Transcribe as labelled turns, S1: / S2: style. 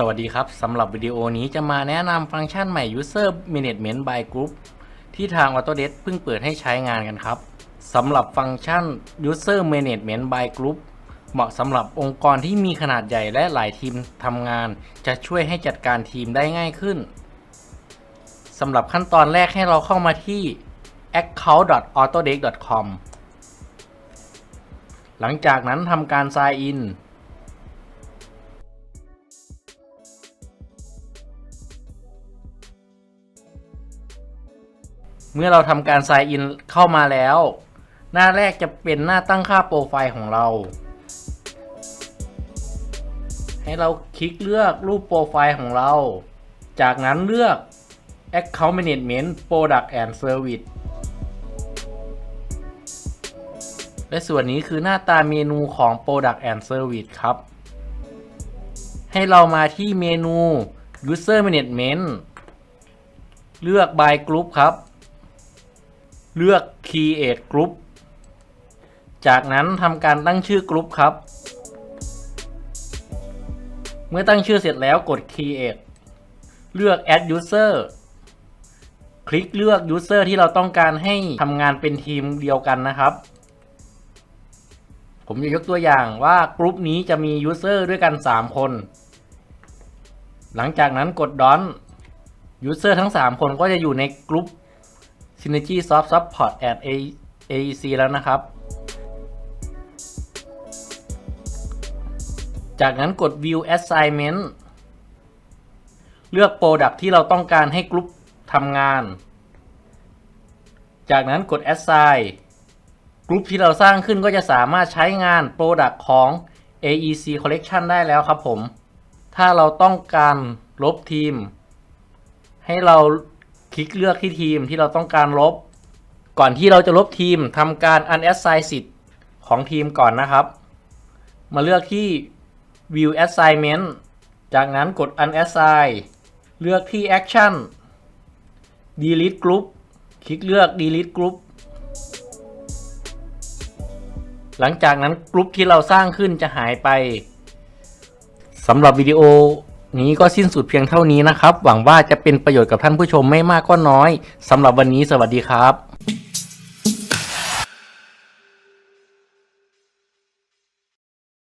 S1: สวัสดีครับสำหรับวิดีโอนี้จะมาแนะนำฟังก์ชันใหม่ User Management by Group ที่ทาง Autodesk เพิ่งเปิดให้ใช้งานกันครับสำหรับฟังก์ชัน User Management by Group เหมาะสำหรับองค์กรที่มีขนาดใหญ่และหลายทีมทำงาน จะช่วยให้จัดการทีมได้ง่ายขึ้นสำหรับขั้นตอนแรกให้เราเข้ามาที่ account.autodesk.com หลังจากนั้นทำการ sign in เมื่อเราทำการ sign in เข้ามาแล้ว หน้าแรกจะเป็นหน้าตั้งค่าโปรไฟล์ของเรา ให้เราคลิกเลือกรูปโปรไฟล์ของเรา จากนั้นเลือก Account Management Product and Service และส่วนนี้คือหน้าตาเมนูของ Product and Service ครับ ให้เรามาที่เมนู User Management เลือก by Group ครับ เลือก Create Group จากนั้นทำการตั้งชื่อกรุ๊ปครับ เมื่อตั้งชื่อเสร็จแล้วกด Create เลือก Add User คลิกเลือก User ที่เราต้องการให้ทำงานเป็นทีมเดียวกันนะครับ ผมจะยกตัวอย่างว่ากรุ๊ปนี้จะมี User ด้วยกัน 3 คน หลังจากนั้นกด Done User ทั้ง 3 คนก็จะอยู่ในกรุ๊ป Synergy Soft Support at AEC แล้วนะครับ จากนั้นกด View Assignment เลือก Product ที่เราต้องการให้กรุ๊ปทำงาน จากนั้นกด Assign กรุ๊ปที่เราสร้างขึ้นก็จะสามารถใช้งาน Product ของ AEC Collection ได้แล้วครับผม ถ้าเราต้องการลบทีม ให้เรา คลิกเลือกที่ทีมที่เราต้องการลบ ก่อนที่เราจะลบทีมทำการ unassign สิทธิ์ของทีมก่อนนะครับ มาเลือกที่ view assignment จากนั้นกด unassign เลือกที่ action delete group คลิกเลือก delete group หลังจากนั้นกรุ๊ปที่เราสร้างขึ้นจะหายไปสำหรับวิดีโอ นี้ก็สิ้นสุดเพียงเท่านี้นะครับ หวังว่าจะเป็นประโยชน์กับท่านผู้ชมไม่มากก็น้อยสำหรับวันนี้สวัสดีครับ